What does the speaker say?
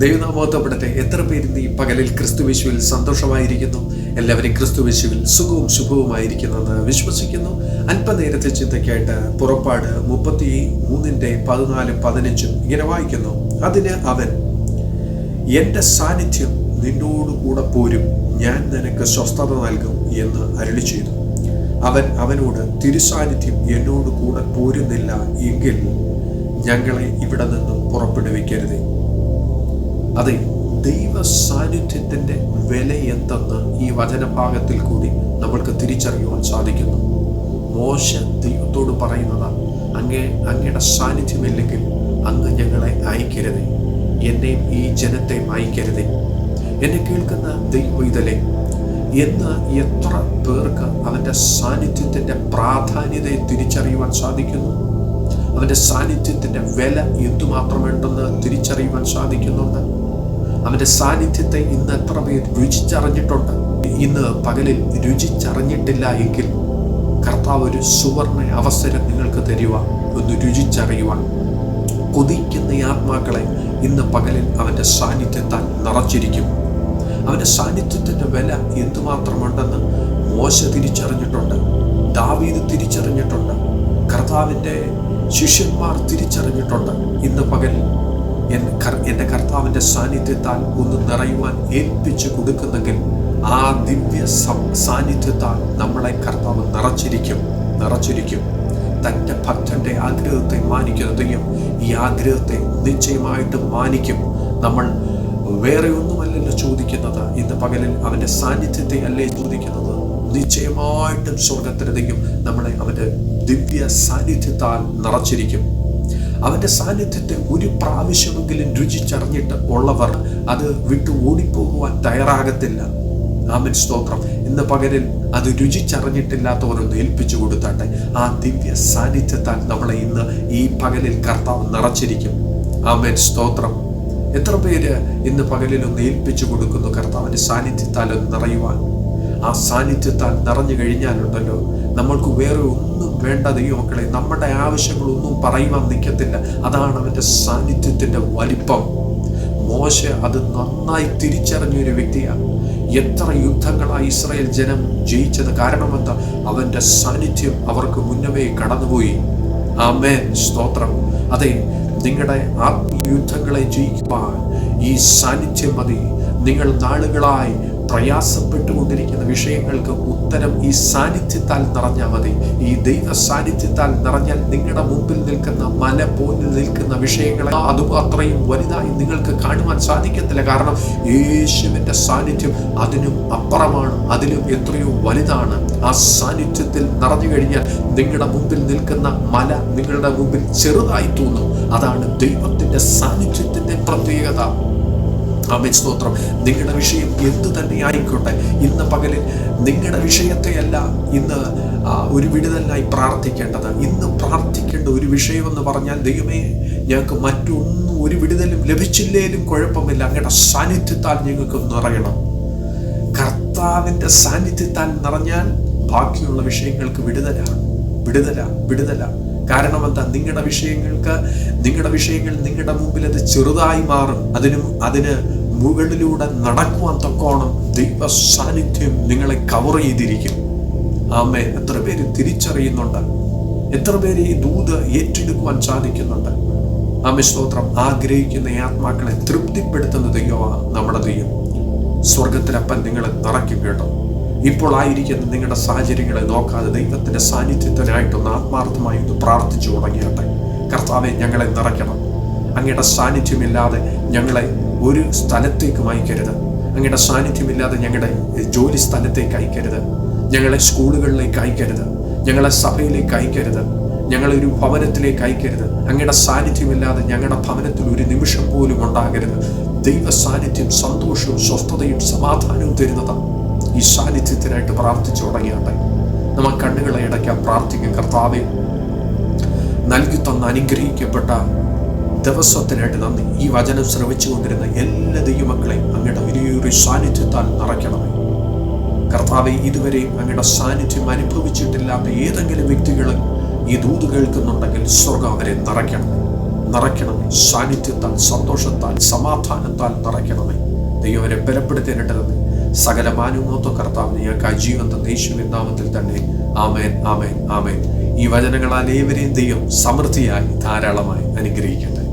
ദൈവനാമോത്തപ്പെടട്ടെ എത്ര പേര് ഈ പകലിൽ ക്രിസ്തുവിശുവിൽ സന്തോഷമായിരിക്കുന്നു? എല്ലാവരും ക്രിസ്തുവിശുവിൽ സുഖവും ശുഭവുമായിരിക്കുന്നെന്ന് വിശ്വസിക്കുന്നു. അല്പനേരത്തെ ചിന്തയ്ക്കായിട്ട് പുറപ്പാട് മുപ്പത്തി മൂന്നിന്റെ പതിനാലും പതിനഞ്ചും ഇങ്ങനെ വായിക്കുന്നു. അതിന് അവൻ എന്റെ സാന്നിധ്യം നിന്നോട് കൂടെ പോരും. ഞാൻ നിനക്ക് സ്വസ്ഥത നൽകും എന്ന് അരുളി ചെയ്തു. അവൻ അവനോട് തിരുസാന്നിധ്യം എന്നോട് കൂടെ പോരുന്നില്ല എങ്കിൽ ഞങ്ങളെ ഇവിടെ നിന്നും പുറപ്പെടുവിക്കരുതേ. അതെ ദൈവ സാന്നിധ്യത്തിന്റെ വില എന്തെന്ന് ഈ വചനഭാഗത്തിൽ കൂടി നമ്മൾക്ക് തിരിച്ചറിയുവാൻ സാധിക്കുന്നു. മോശ ദൈവത്തോട് പറയുന്നത് അങ്ങേ അങ്ങയുടെ സാന്നിധ്യമില്ലെങ്കിൽ അങ്ങ് ഞങ്ങളെ അയക്കരുതേ. എന്നെയും ഈ ജനത്തെയും അയക്കരുതേ. എന്നെ കേൾക്കുന്ന ദൈവ ഇതലെ എന്ന് എത്ര പേർക്ക് അവന്റെ സാന്നിധ്യത്തിന്റെ പ്രാധാന്യതയെ തിരിച്ചറിയുവാൻ സാധിക്കുന്നു? അവന്റെ സാന്നിധ്യത്തിന്റെ വില എന്തുമാത്രമുണ്ടെന്ന് തിരിച്ചറിയുവാൻ സാധിക്കുന്നുണ്ട്. അവന്റെ സാന്നിധ്യത്തെ ഇന്ന് എത്ര പേർ രുചിച്ചറിഞ്ഞിട്ടുണ്ട്? ഇന്ന് പകലിൽ രുചിച്ചറിഞ്ഞിട്ടില്ല എങ്കിൽ കർത്താവ് ഒരു സുവർണ അവസരം നിങ്ങൾക്ക് തരുക ഒന്ന് രുചിച്ചറിയുവാൻ. കൊതിക്കുന്ന ആത്മാക്കളെ ഇന്ന് പകലിൽ അവന്റെ സാന്നിധ്യത്താൽ നിറച്ചിരിക്കും. അവന്റെ സാന്നിധ്യത്തിന്റെ വില എന്തുമാത്രമുണ്ടെന്ന് മോശ തിരിച്ചറിഞ്ഞിട്ടുണ്ട്. ദാവീദ് തിരിച്ചറിഞ്ഞിട്ടുണ്ട്. കർത്താവിന്റെ ശിഷ്യന്മാർ തിരിച്ചറിഞ്ഞിട്ടുണ്ട്. ഇന്ന് പകൽ എന്റെ കർത്താവിന്റെ സാന്നിധ്യത്താൽ ഒന്ന് നിറയുവാൻ ഏൽപ്പിച്ചു കൊടുക്കുന്നെങ്കിൽ ആ ദിവ്യ സാന്നിധ്യത്താൽ നമ്മളെ കർത്താവ് നിറച്ചിരിക്കും നിറച്ചിരിക്കും. തന്റെ ഭക്തന്റെ ആഗ്രഹത്തെ മാനിക്കുന്ന ദൈവം ഈ ആഗ്രഹത്തെ നിശ്ചയമായിട്ടും മാനിക്കും. നമ്മൾ വേറെ ഒന്നുമല്ലല്ലോ ചോദിക്കുന്നത്. ഇന്ന് പകലിൽ അവന്റെ സാന്നിധ്യത്തെ അല്ലേ ചോദിക്കുന്നത്? നിശ്ചയമായിട്ടും സ്വർഗത്തിന് ദൈവം നമ്മളെ അവന്റെ ദിവ്യ സാന്നിധ്യത്താൽ നിറച്ചിരിക്കും. അവന്റെ സാന്നിധ്യത്തെ ഒരു പ്രാവശ്യമെങ്കിലും രുചിച്ചറിഞ്ഞിട്ട് ഉള്ളവർ അത് വിട്ടു ഓടിപ്പോകുവാൻ തയ്യാറാകത്തില്ല. ആമൻ. സ്തോത്രം. ഇന്ന് പകരിൽ അത് രുചിച്ചറിഞ്ഞിട്ടില്ലാത്തവരൊന്ന് ഏൽപ്പിച്ചു കൊടുത്താട്ടെ. ആ ദിവ്യ സാന്നിധ്യത്താൽ നമ്മളെ ഇന്ന് ഈ പകലിൽ കർത്താവ് നിറച്ചിരിക്കും. ആമൻ. സ്തോത്രം. എത്ര പേര് ഇന്ന് പകലിൽ ഒന്ന് ഏൽപ്പിച്ചു കൊടുക്കുന്നു കർത്താവിന്റെ സാന്നിധ്യത്താൽ ഒന്ന് നിറയുവാൻ? ആ സാന്നിധ്യത്താൽ നിറഞ്ഞു കഴിഞ്ഞാലുണ്ടല്ലോ. നമ്മൾക്ക് വേറെ ഒന്നും വേണ്ട ദൈവമക്കളെ. നമ്മുടെ ആവശ്യങ്ങളൊന്നും പറയുവാൻ നിൽക്കത്തില്ല. അതാണ് അവന്റെ സാന്നിധ്യത്തിന്റെ വലിപ്പം. മോശ അത് നന്നായി തിരിച്ചറിഞ്ഞ ഒരു വ്യക്തിയാണ്. എത്ര യുദ്ധങ്ങളായി ഇസ്രായേൽ ജനം ജയിച്ചത്. കാരണമെന്താ അവന്റെ സാന്നിധ്യം അവർക്ക് മുന്നമേ കടന്നുപോയി. ആമേൻ. സ്തോത്രം. അതെ നിങ്ങളുടെ ആത്മീയ യുദ്ധങ്ങളെ ജയിക്കുവാൻ ഈ സാന്നിധ്യം മതി. നിങ്ങൾ നാളുകളായി പ്രയാസപ്പെട്ടുകൊണ്ടിരിക്കുന്ന വിഷയങ്ങൾക്ക് ഉത്തരം ഈ സാന്നിധ്യത്താൽ നിറഞ്ഞാൽ മതി. ഈ ദൈവ സാന്നിധ്യത്താൽ നിറഞ്ഞാൽ നിങ്ങളുടെ മുമ്പിൽ നിൽക്കുന്ന മല പോലെ നിൽക്കുന്ന വിഷയങ്ങളെ അത് അത്രയും വലുതായി നിങ്ങൾക്ക് കാണുവാൻ സാധിക്കത്തില്ല. കാരണം യേശുവിന്റെ സാന്നിധ്യം അതിനും അപ്പുറമാണ് അതിലും എത്രയോ വലുതാണ്. ആ സാന്നിധ്യത്തിൽ നിറഞ്ഞു കഴിഞ്ഞാൽ നിങ്ങളുടെ മുമ്പിൽ നിൽക്കുന്ന മല നിങ്ങളുടെ മുമ്പിൽ ചെറുതായി തോന്നും. അതാണ് ദൈവത്തിന്റെ സാന്നിധ്യത്തിന്റെ പ്രത്യേകത. ആമേ സ്തോത്രം. നിങ്ങളുടെ വിഷയം എന്ത് തന്നെ ആയിക്കോട്ടെ ഇന്ന് പകലിൽ നിങ്ങളുടെ വിഷയത്തെയല്ല ഇന്ന് ഒരു വിടുതലായി പ്രാർത്ഥിക്കേണ്ടത്. ഇന്ന് പ്രാർത്ഥിക്കേണ്ട ഒരു വിഷയമെന്ന് പറഞ്ഞാൽ ദൈവമേ ഞങ്ങൾക്ക് മറ്റൊന്നും ഒരു വിടുതലും ലഭിച്ചില്ലേലും കുഴപ്പമില്ല. അങ്ങയുടെ സാന്നിധ്യത്താൽ ഞങ്ങൾക്ക് നിറയണം. കർത്താവിന്റെ സാന്നിധ്യത്താൽ നിറഞ്ഞാൽ ബാക്കിയുള്ള വിഷയങ്ങൾക്ക് വിടുതല വിടുതല വിടുതല. കാരണം എന്താ? നിങ്ങളുടെ വിഷയങ്ങൾക്ക് നിങ്ങളുടെ വിഷയങ്ങൾ നിങ്ങളുടെ മുമ്പിൽ അത് ചെറുതായി മാറും. അതിനും അതിന് മുകളിലൂടെ നടക്കുവാൻ തക്കോണം ദൈവ സാന്നിധ്യം നിങ്ങളെ കവർ ചെയ്തിരിക്കും. ആമേ എത്ര പേര് തിരിച്ചറിയുന്നുണ്ട്? എത്ര പേര് ഈ ദൂത് ഏറ്റെടുക്കുവാൻ സാധിക്കുന്നുണ്ട്? ആമേ സ്തോത്രം. ആഗ്രഹിക്കുന്ന ആത്മാക്കളെ തൃപ്തിപ്പെടുത്തുന്ന ദൈവമാണ് നമ്മുടെ ദൈവം. സ്വർഗത്തിലപ്പൻ നിങ്ങളെ നിറയ്ക്കും കേട്ടോ. ഇപ്പോൾ ആയിരിക്കുന്ന നിങ്ങളുടെ സാഹചര്യങ്ങളെ നോക്കാതെ ദൈവത്തിന്റെ സാന്നിധ്യത്തിനായിട്ടൊന്ന് ആത്മാർത്ഥമായി ഒന്ന് പ്രാർത്ഥിച്ചു തുടങ്ങിയാട്ടെ. കർത്താവെ ഞങ്ങളെ നിറയ്ക്കണം. അങ്ങയുടെ സാന്നിധ്യമില്ലാതെ ഞങ്ങളെ ഒരു സ്ഥലത്തേക്കും അയക്കരുത് അങ്ങയുടെ സാന്നിധ്യമില്ലാതെ ഞങ്ങളുടെ ജോലി സ്ഥലത്തേക്ക് അയക്കരുത്. ഞങ്ങളെ സ്കൂളുകളിലേക്ക് അയക്കരുത്. ഞങ്ങളെ സഭയിലേക്ക് അയക്കരുത്. ഞങ്ങളെ ഒരു ഭവനത്തിലേക്ക് അയക്കരുത്. അങ്ങയുടെ സാന്നിധ്യമില്ലാതെ ഞങ്ങളുടെ ഭവനത്തിൽ ഒരു നിമിഷം പോലും ഉണ്ടാകരുത്. ദൈവ സാന്നിധ്യം സന്തോഷവും സ്വസ്ഥതയും സമാധാനവും തരുന്നതാണ്. ഈ സാന്നിധ്യത്തിനായിട്ട് പ്രാർത്ഥിച്ചു തുടങ്ങിയാട്ടെ നമ്മൾ കണ്ണുകളെ അടയ്ക്കാൻ പ്രാർത്ഥിക്കും. കർത്താവെ നൽകി തന്ന അനുഗ്രഹിക്കപ്പെട്ട ദിവസത്തിനായിട്ട് നന്ദി. ഈ വചനം ശ്രമിച്ചുകൊണ്ടിരുന്ന എല്ലാ ദൈവമക്കളെയും അങ്ങയുടെ വലിയൊരു സാന്നിധ്യത്താൽ നിറയ്ക്കണമേ. കർത്താവെ ഇതുവരെയും അങ്ങയുടെ സാന്നിധ്യം അനുഭവിച്ചിട്ടില്ലാത്ത ഏതെങ്കിലും വ്യക്തികൾ ഈ ദൂത് കേൾക്കുന്നുണ്ടെങ്കിൽ സ്വർഗം അവരെ നിറയ്ക്കണം. നിറയ്ക്കണമേ സാന്നിധ്യത്താൽ സന്തോഷത്താൽ സമാധാനത്താൽ നിറയ്ക്കണമേ. ദൈവം അവരെ ബലപ്പെടുത്തേണ്ടതെന്ന് സകല മാനുമോത്വ കർത്താവ് ഞങ്ങൾക്ക് ജീവൻ തന്ന നാമത്തിൽ തന്നെ. ആമേൻ ആമേൻ ആമേൻ. ഈ വചനങ്ങളാൽ ഏവരെയും ദൈവം സമൃദ്ധിയായി ധാരാളമായി അനുഗ്രഹിക്കട്ടെ.